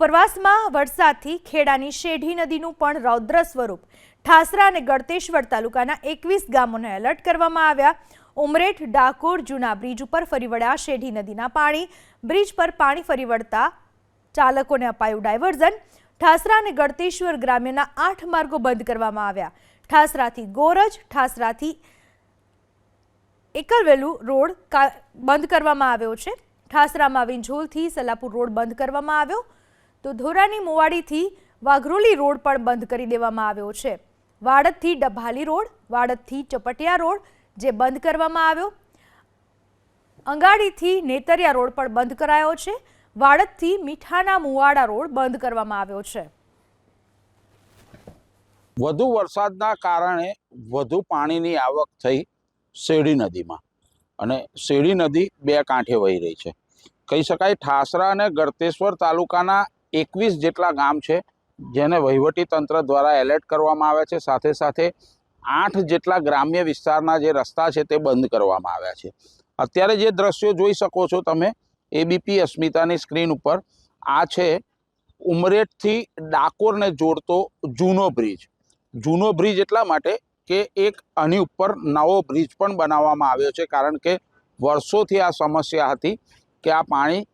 ઉપરવાસમાં વરસાદથી ખેડાની શેઢી નદીનું પણ રૌદ્ર સ્વરૂપ. ઠાસરા અને ગળતેશ્વર તાલુકાના એકવીસ ગામોને એલર્ટ કરવામાં આવ્યા. ઉમરેઠ, ડાકોર, જૂના બ્રિજ ઉપર ફરી વળ્યા શેઢી નદીના પાણી. બ્રિજ પર પાણી ફરી વળતા ચાલકોને અપાયું ડાયવર્ઝન. ઠાસરા અને ગળતેશ્વર ગ્રામ્યના આઠ માર્ગો બંધ કરવામાં આવ્યા. ઠાસરાથી ગોરજ, ઠાસરાથી એકલવેલું રોડ બંધ કરવામાં આવ્યો છે. ઠાસરામાં વિંઝોલથી સલાપુર રોડ બંધ કરવામાં આવ્યો. તો ધોરાની મોવાડીથી વાઘરોલી રોડ પણ બંધ કરી દેવામાં આવ્યો છે. વાડદથી ડભાલી રોડ, વાડદથી ચપટિયા રોડ જે બંધ કરવામાં આવ્યો. અંગાડીથી નેતરિયા રોડ પણ બંધ કરાયો છે. વાડદથી મીઠાના મુવાડા રોડ બંધ કરવામાં આવ્યો છે. વધુ વરસાદના કારણે વધુ પાણીની આવક થઈ શેરડી નદીમાં અને શેરડી નદી બે કાંઠે વહી રહી છે. કહી શકાય ઠાસરા અને ગળતેશ્વર તાલુકાના એકવીસ જેટલા ગામ છે, જેને વહીવટી તંત્ર દ્વારા એલર્ટ કરવામાં આવ્યા છે. સાથે સાથે આઠ જેટલા ગ્રામ્ય વિસ્તારના જે રસ્તા છે તે બંધ કરવામાં આવ્યા છે. અત્યારે જે દ્રશ્યો જોઈ શકો છો તમે એબીપી અસ્મિતાની સ્ક્રીન ઉપર, આ છે ઉમરેઠથી ડાકોરને જોડતો જૂનો બ્રિજ. જૂનો બ્રિજ એટલા માટે કે એક આની ઉપર નવો બ્રિજ પણ બનાવવામાં આવ્યો છે, કારણ કે વર્ષોથી આ સમસ્યા હતી કે આ પાણી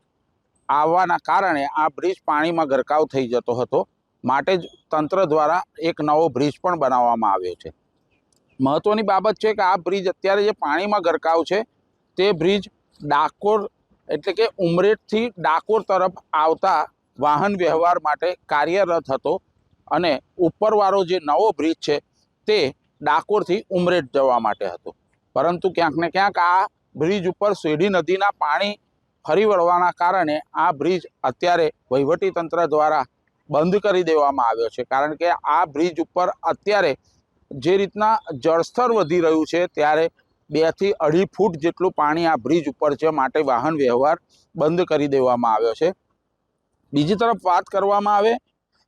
આવવાના કારણે આ બ્રિજ પાણીમાં ગરકાવ થઈ જતો હતો. માટે જ તંત્ર દ્વારા એક નવો બ્રિજ પણ બનાવવામાં આવ્યો છે. મહત્ત્વની બાબત છે કે આ બ્રિજ અત્યારે જે પાણીમાં ગરકાવ છે, તે બ્રિજ ડાકોર એટલે કે ઉમરેઠથી ડાકોર તરફ આવતા વાહન વ્યવહાર માટે કાર્યરત હતો અને ઉપરવાળો જે નવો બ્રિજ છે, તે ડાકોરથી ઉમરેઠ જવા માટે હતો. પરંતુ ક્યાંક ને ક્યાંક આ બ્રિજ ઉપર શેરડી નદીના પાણી ફરી વળવાના કારણે આ બ્રિજ અત્યારે વહીવટી તંત્ર દ્વારા બંધ કરી દેવામાં આવ્યો છે. કારણ કે આ બ્રિજ ઉપર અત્યારે જે રીતના જળસ્તર વધી રહ્યું છે ત્યારે બેથી અઢી ફૂટ જેટલું પાણી આ બ્રિજ ઉપર છે માટે વાહન વ્યવહાર બંધ કરી દેવામાં આવ્યો છે. બીજી તરફ વાત કરવામાં આવે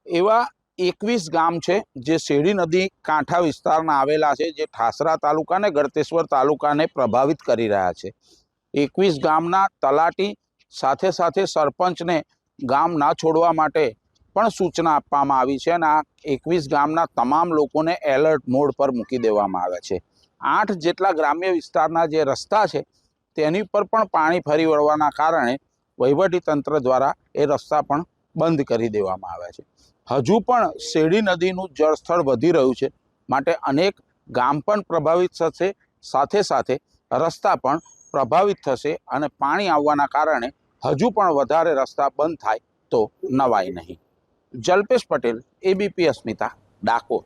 એવા એકવીસ ગામ છે જે શેરડી નદી કાંઠા વિસ્તારના આવેલા છે જે ઠાસરા તાલુકાને ગળતેશ્વર તાલુકાને પ્રભાવિત કરી રહ્યા છે. એકવીસ ગામના તલાટી સાથે સાથે સરપંચને ગામ ના છોડવા માટે પણ સૂચના આપવામાં આવી છે અને આ એકવીસ ગામના તમામ લોકોને એલર્ટ મોડ પર મૂકી દેવામાં આવે છે. આઠ જેટલા ગ્રામ્ય વિસ્તારના જે રસ્તા છે, તેની પર પણ પાણી ફરી વળવાના કારણે વહીવટી તંત્ર દ્વારા એ રસ્તા પણ બંધ કરી દેવામાં આવ્યા છે. હજુ પણ શેરડી નદીનું જળસ્તર વધી રહ્યું છે, માટે અનેક ગામ પણ પ્રભાવિત થશે. સાથે સાથે રસ્તા પણ પ્રભાવિત થશે અને પાણી આવવાના કારણે હજુ પણ વધારે રસ્તા બંધ થાય તો નવાય નહીં. જલ્પેશ પટેલ એબીપી અસ્મિતા ડાકોર.